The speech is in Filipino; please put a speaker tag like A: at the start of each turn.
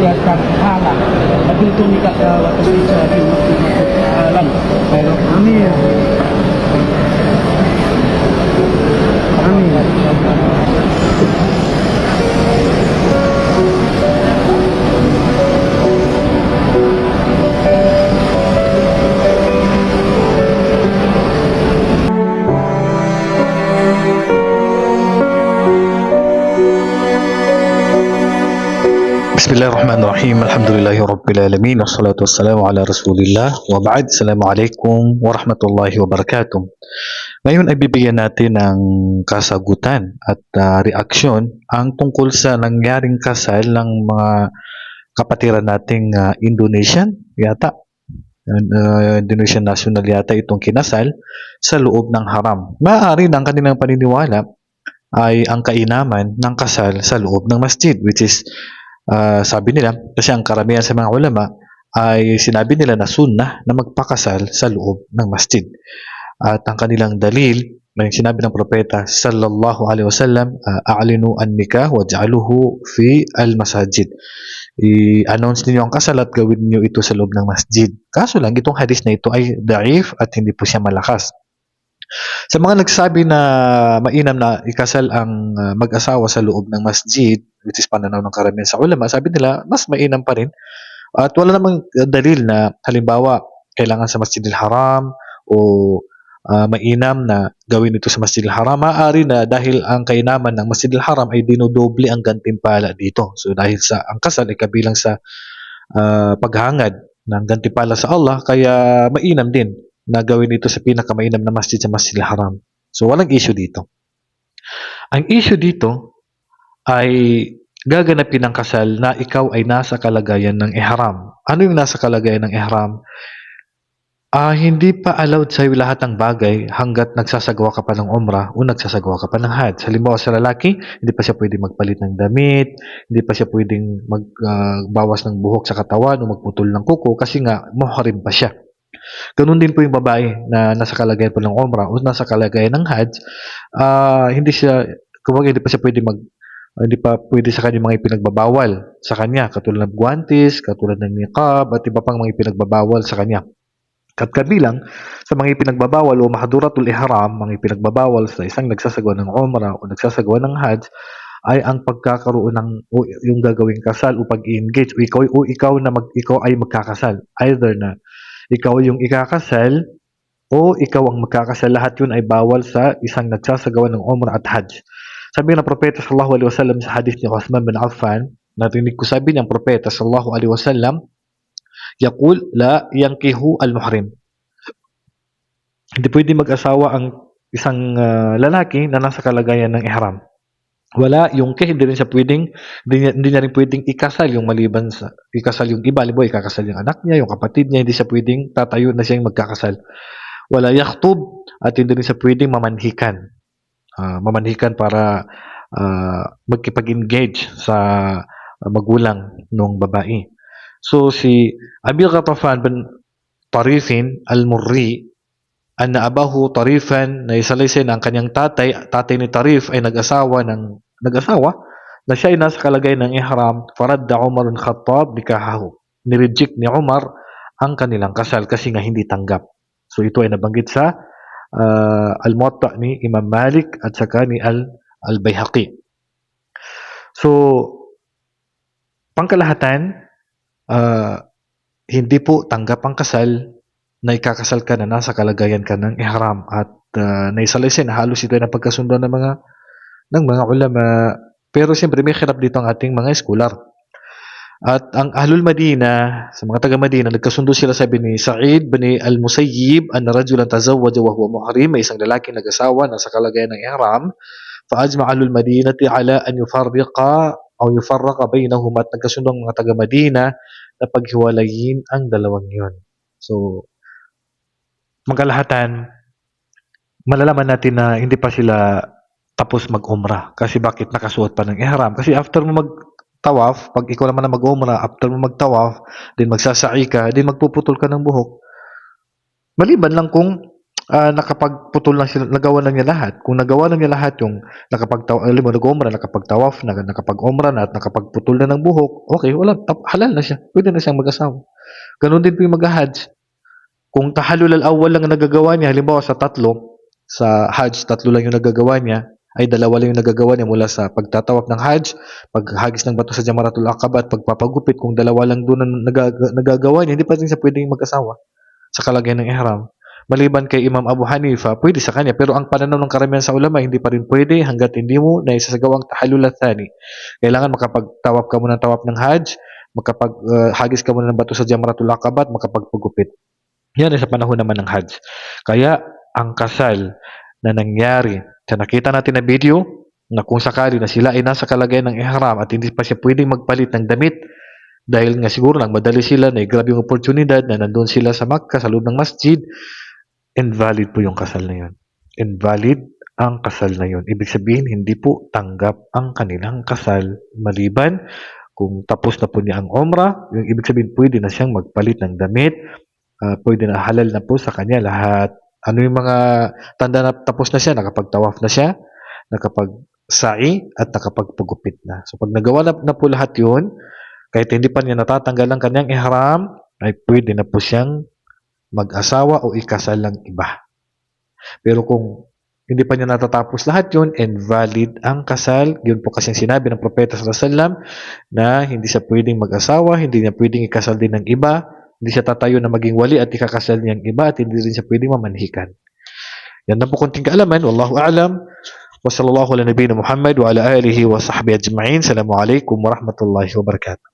A: kelihatan halal tapi itu ni kat waktu
B: ni saya di waktu amin. Amin. Bismillahirrahmanirrahim. Alhamdulillahi Alamin. Wassalatu wassalamu ala Rasulillah. Wa ba'd. Assalamu alaikum wa rahmatullahi. Ngayon ay bibigyan natin ng kasagutan at uh, reaksyon ang tungkol sa nangyaring kasal ng mga kapatiran nating uh, Indonesian yata. Uh, Indonesian national yata itong kinasal sa loob ng haram. Maaari ng kanilang paniniwala ay ang kainaman ng kasal sa loob ng masjid which is Ah, sabi nila, kasi ang karamihan sa mga ulama ay sinabi nila na sunnah na magpakasal sa loob ng masjid. At ang kanilang dalil na yung sinabi ng propeta sallallahu alaihi wasallam, ah, a'linu an-nikah wa ja'aluhu fi al-masajid. I-announce ninyo ang kasal at gawin niyo ito sa loob ng masjid. Kaso lang, itong hadis na ito ay daif at hindi po siya malakas. Sa mga nagsabi na mainam na ikasal ang ah, mag-asawa sa loob ng masjid, which is pananaw ng karamihan sa ulama, sabi nila, mas mainam pa rin. At wala namang ah, dalil na halimbawa, kailangan sa Masjidil Haram o ah, mainam na gawin ito sa Masjidil Haram. Maaari na dahil ang kainaman ng Masjidil Haram ay dinodoble ang gantimpala dito. So dahil sa ang kasal ay kabilang sa ah, paghangad ng gantimpala sa Allah, kaya mainam din na gawin ito sa pinakamainam na masjid sa Masjidil Haram. So walang issue dito. Ang issue dito ay gaganapin ang kasal na ikaw ay nasa kalagayan ng ihram. Ano yung nasa kalagayan ng ihram? Ah, hindi pa allowed sa lahat ng bagay hanggat nagsasagawa ka pa ng umrah o nagsasagawa ka pa ng hajj. Halimbawa sa lalaki, hindi pa siya pwede magpalit ng damit, hindi pa siya pwedeng magbawas ng buhok sa katawan o magputol ng kuko kasi nga muhrim pa siya. Ganun din po yung babae na nasa kalagayan po ng umrah o nasa kalagayan ng hajj, ah, hindi siya, kumbaga hindi pa siya pwede mag hindi pa pwede sa kanya mga ipinagbabawal sa kanya, katulad ng guantes, katulad ng niqab, at iba pang mga ipinagbabawal sa kanya. At kabilang sa mga ipinagbabawal o mahaduratul ihram, mga ipinagbabawal sa isang nagsasagawa ng umrah o nagsasagawa ng hajj, ay ang pagkakaroon ng o yung gagawing kasal o pag-engage o ikaw o ikaw na mag ikaw ay magkakasal. Either na ikaw yung ikakasal o ikaw ang magkakasal. Lahat yun ay bawal sa isang nagsasagawa ng umrah at hajj sabi ng propeta sallallahu alaihi wasallam sa hadith ni Uthman bin Affan narinig ko sabi ng propeta sallallahu alaihi wasallam yaqul la yankihu al-muhrim. Hindi pwede mag-asawa ang isang ah, lalaki na nasa kalagayan ng ihram. Wala yung kaya hindi rin siya pwedeng hindi hindi niya rin pwedeng ikasal yung maliban sa ikasal yung iba. Halimbawa ikakasal yung anak niya yung kapatid niya hindi siya pwedeng tatayo na siya yung magkakasal. Wala yaktub at hindi rin siya pwedeng mamanhikan Ah, mamanhikan para ah, magkipag-engage sa magulang ng babae. So si Abil Ghatafan bin Tarifin al-Murri anna abahu Tarifan na isalaysay ang kanyang tatay, tatay ni Tarif ay nag-asawa ng nag-asawa na siya ay nasa kalagayan ng ihram faradda Umar bin Khattab nikahahu nireject ni Umar ang kanilang kasal kasi nga hindi tanggap. So ito ay nabanggit sa ah, al-Muwatta ni Imam Malik at saka ni al al-Baihaqi so pangkalahatan ah, hindi po tanggap ang kasal na ikakasal ka na nasa kalagayan ka ng ihram at uh, naisalaysay na halos ito ay napagkasundo ng mga ng mga ulama. Pero siyempre may hirap dito ang ating mga scholar at ang Ahlul Madina sa mga taga Madina nagkasundo sila sabi ni Sa'id bin al-Musayyib anna rajulan tazawwaja wa huwa muhrim may isang lalaki nag-asawa na sa kalagayan ng ihram fa ajma Ahlul Madinati ala an yufarriqa o yufarraqa bainahuma at nagkasundo ang mga taga Madina na paghiwalayin ang dalawang yon so magkalahatan, malalaman natin na hindi pa sila tapos mag-umrah. Kasi bakit nakasuot pa ng ihram? Kasi after mo mag-tawaf, pag ikaw naman na mag-umrah, after mo mag-tawaf, din magsasa'i ka, din magpuputol ka ng buhok. Maliban lang kung ah, nakapagputol lang sila, nagawa lang niya lahat. Kung nagawa lang niya lahat yung nakapagtaw, alam mo, nag-umra, nakapagtawaf, na, nakapag-umra na at nakapagputol na ng buhok, okay, wala, halal na siya. Pwede na siyang mag-asawa. Ganon din po yung mag-hajj. Kung tahalul al-awwal lang ang nagagawa niya, halimbawa sa tatlo, sa hajj, tatlo lang yung nagagawa niya, ay dalawa lang yung nagagawa niya mula sa pagtatawaf ng hajj, paghagis ng bato sa Jamaratul Aqaba at pagpapagupit, kung dalawa lang doon ang nagaga- nagagawa niya, hindi pa rin siya pwedeng mag-asawa sa kalagayan ng ihram. Maliban kay Imam Abu Hanifa, pwede sa kanya. Pero ang pananaw ng karamihan sa ulama, hindi pa rin pwede hanggat hindi mo na isasagawang tahalul thani. Kailangan makapagtawaf ka muna ng tawaf ng hajj, makapaghagis ka muna ng bato sa Jamratul Aqaba at makapagpagupit. Yan ay sa panahon naman ng hajj. Kaya ang kasal na nangyari sa nakita natin na video na kung sakali na sila ay nasa kalagayan ng ihram at hindi pa siya pwedeng magpalit ng damit dahil nga siguro lang madali sila na grabe yung oportunidad na nandun sila sa Makkah sa loob ng masjid invalid po yung kasal na yun. Invalid ang kasal na yun. Ibig sabihin hindi po tanggap ang kanilang kasal maliban kung tapos na po niya ang umrah yung ibig sabihin pwede na siyang magpalit ng damit ah, pwede na halal na po sa kanya lahat ano yung mga tanda na tapos na siya nakapagtawaf na siya nakapag-sa'i at nakapagpagupit na so pag nagawa na, na po lahat yun kahit hindi pa niya natatanggal ang kanyang ihram, ay pwede na po siyang mag-asawa o ikasal ng iba. Pero kung hindi pa niya natatapos lahat yun, invalid ang kasal. Yun po kasi sinabi ng Propeta Sallallahu na hindi siya pwedeng mag-asawa, hindi niya pwedeng ikasal din ng iba, hindi siya tatayo na maging wali at ikakasal niya ang iba at hindi rin siya pwedeng mamanhikan. Yan na po konting kaalaman. Wallahu a'lam. Wa sallallahu ala nabiyina Muhammad wa ala alihi wa sahbihi ajma'in. Assalamu alaikum warahmatullahi wabarakatuh.